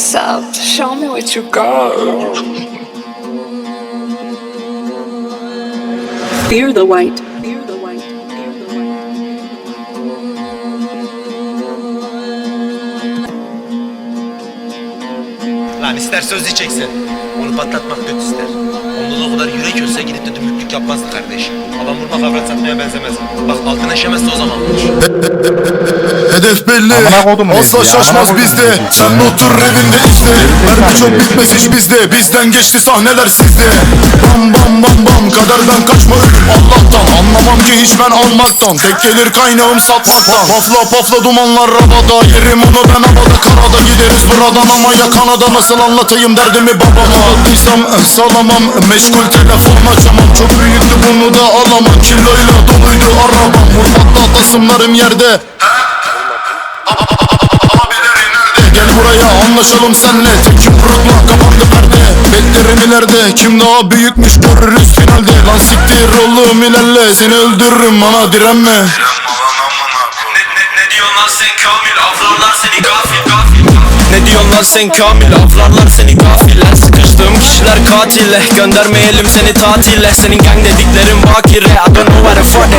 myself. Show me what you got. Fear the white. Lan ister söz diyeceksin. Onu patlatmak kötü ister. Ondan o kadar yürek ölse gidip de dümdüklük yapmazdı kardeş. Adam vurmak avrat satmaya benzemez. Bak altına işemezse o zaman. Hedef belli. Asla şaşmaz bizde. Sen otur evinde işte. Mermi çok bitmez hiç bizde. Bizden geçti sahneler sizde. Bam bam bam bam. Kaderden kaçma. Ölüm Allah'tan. Anlamam ki hiç ben almaktan Tek gelir kaynağım satmaktan. Pafla pafla dumanlar havada. Yerim onu ben havada. Karada Gideriz buradan ama ya Kanada Nasıl anlatayım derdimi babama? Aldıysam eh, salamam. Meşgul telefon açamam. Çok büyüktü bunu da alamam. Kiloyla doluydu arabam. Mutfakta tasımlarım yerde anlaşalım senle Tek yumrukla kapandı perde Beklerim ileride Kim daha büyükmüş görürüz finalde. Lan siktir oğlum ilerle. Seni öldürürüm bana direnme. Ne, ne, lan sen Kamil? Avlarlar seni gafil gafil. Ne diyorsun lan sen Kamil? Avlarlar seni gafiller Sıkıştığım kişiler katille. Göndermeyelim seni tatile Senin gang dediklerin bakire. I don't know where to find